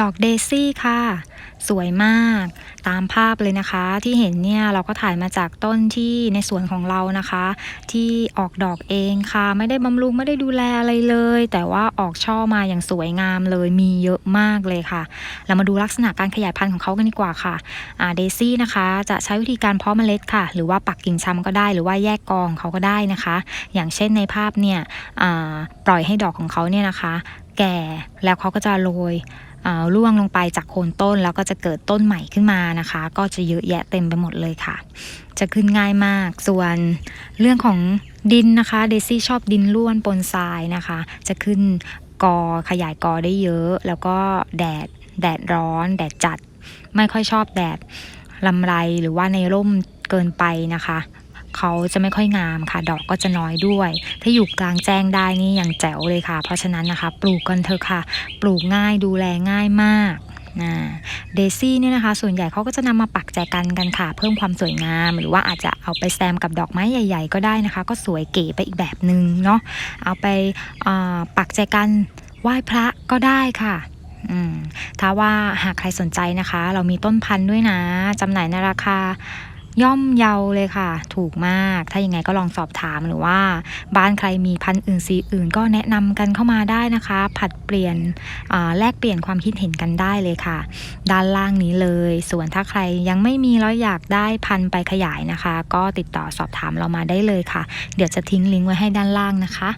ดอกเดซี่ค่ะ สวยมากตามภาพเลยนะคะ ที่เห็นเนี่ยเราก็ถ่ายมาจากต้นที่ในสวนของเรานะคะ ที่ออกดอกเองค่ะ ไม่ได้บำรุงไม่ได้ดูแลอะไรเลย แต่ว่าออกช่อมาอย่างสวยงามเลยมีเยอะมากเลยค่ะ เรามาดูลักษณะการขยายพันธุ์ของเขากันดีกว่าค่ะเดซี่นะคะ จะใช้วิธีการเพาะเมล็ดค่ะ หรือว่าปักกิ่งชำก็ได้ หรือว่าแยกกองเขาก็ได้นะคะ อย่างเช่นในภาพเนี่ยปล่อยให้ดอกของเขาเนี่ยนะคะ แก่แล้วเขาก็จะโรย ร่วงลงไปจากโคนต้นแล้วก็จะเกิดต้นใหม่ขึ้นมานะคะ ก็จะเยอะแยะเต็มไปหมดเลยค่ะ จะขึ้นง่ายมาก ส่วนเรื่องของดินนะคะเดซี่ชอบดินร่วนปนทรายนะคะ จะขึ้นกอขยายกอได้เยอะ แล้วก็แดดแดดร้อน แดดจัด ไม่ค่อยชอบแดดลำไรหรือว่าในร่มเกินไปนะคะ เขาจะไม่ค่อยงามค่ะ ดอกก็จะน้อยด้วย ถ้าอยู่กลางแจ้งได้นี่อย่างแจ๋วเลยค่ะ เพราะฉะนั้นนะคะ ปลูกกันเถอะค่ะ ปลูกง่ายดูแลง่ายมากเดซี่เนี่ยนะคะ ส่วนใหญ่เขาก็จะนำมาปักแจกันกันค่ะ เพิ่มความสวยงาม หรือว่าอาจจะเอาไปแซมกับดอกไม้ใหญ่ ๆ ก็ได้นะคะ ก็สวยเก๋ไปอีกแบบหนึ่งเนาะเอาไปปักแจกันไหว้พระก็ได้ค่ะอืมถ้าว่าหากใครสนใจนะคะ เรามีต้นพันธุ์ด้วยนะจำหน่ายในราคา ย่อมเยาเลยค่ะ ถูกมาก ถ้ายังไงก็ลองสอบถามหรือว่า บ้านใครมีพันธุ์อื่นสีอื่นก็แนะนำกันเข้ามาได้นะคะ ผัดเปลี่ยนแลกเปลี่ยนความคิดเห็นกันได้เลยค่ะ ด้านล่างนี้เลย ส่วนถ้าใครยังไม่มีแล้วอยากได้พันธุ์ไปขยายนะคะ ก็ติดต่อสอบถามเรามาได้เลยค่ะ เดี๋ยวจะทิ้งลิงก์ไว้ให้ด้านล่างนะคะ